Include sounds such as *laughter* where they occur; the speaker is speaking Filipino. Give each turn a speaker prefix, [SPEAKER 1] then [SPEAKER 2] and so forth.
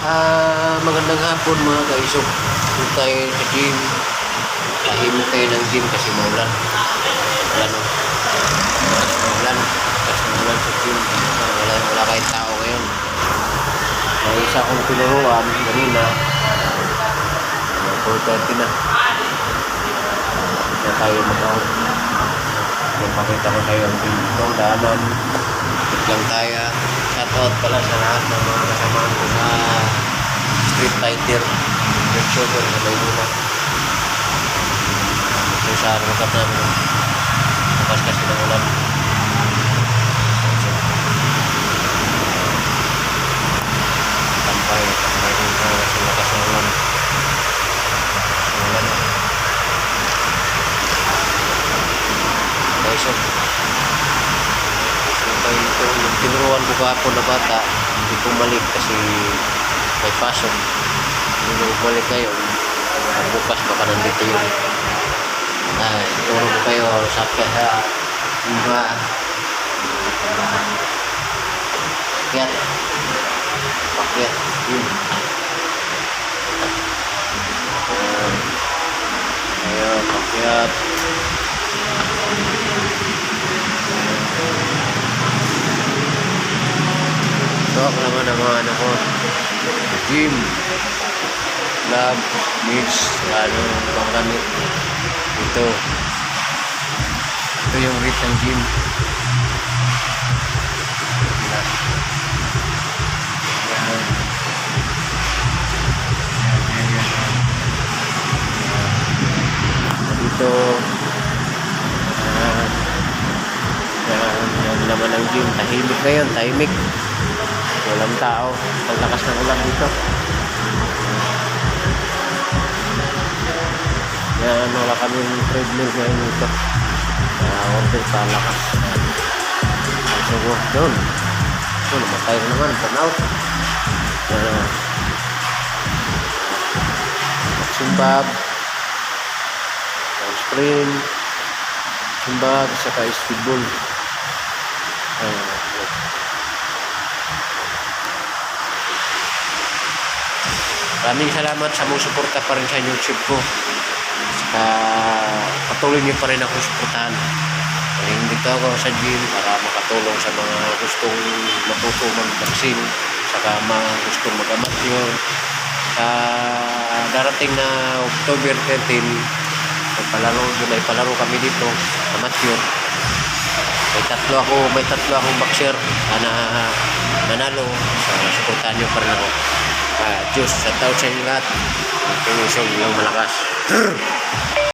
[SPEAKER 1] Ah, magandang hapon mga kaisog. Punta tayo sa gym. Tahimik tayo ng gym kasi maulan. Maulan o. Maulan. Kasi maulan sa gym. Ah, Wala, wala kahit tao ngayon. May isa akong tinuruan kanina. Uh, 4.30 na. Na tayo mag-out. Napakita ko sa'yo ang gym. Ang daanan. Ikot lang tayo. Shout out pala sa lahat ng mga fighter. Red Sugar sa Maynila. Ito sa rungkat namin. Bukas kasi ng ulan. Tampay. Tampay din sa kasi lakas ng ulan. Ulan. Guys, so, Sumpay nito, yung tinuruan ko kahapon na bata, hindi bumalik kasi may pasok. Hindi ngayon. At bukas baka nandito yun. Ay, turo ko kayo sa kaya iba. Pakyat. Pakyat. Yun. Ayan. Ayan, pakyat. Ito ako naman ang mga ano ko. Gym. Lab. Mix. Ano, ibang gamit. Ito. Ito yung rate ng gym. Yan. Yan. Yan, yan, yan. Dito. Naman ang gym. Tahimik ngayon. Tahimik. Walang tao. Ang lakas ng ulan dito. Yan, wala kami treadmill ngayon dito. Kaya order sa lakas. So, doon. So, namatay na naman. Turn out. Yan. Simbab. Sprint. Simbab. Saka speedball. Ayan. Maraming salamat sa mong suporta pa rin sa YouTube ko. Saka patuloy niyo pa rin ako suportahan. Naimbita ako sa gym para makatulong sa mga gustong matuto mag-vaccine. Saka mga gustong mag-amateur. Sa darating na October 13, may palaro, may palaro kami dito, amateur. May tatlo ako, may tatlo akong boxer na manalo. So, suportahan niyo pa rin ako. Sa tao sa inyo lahat. Pinisog ng malakas. *clears throat*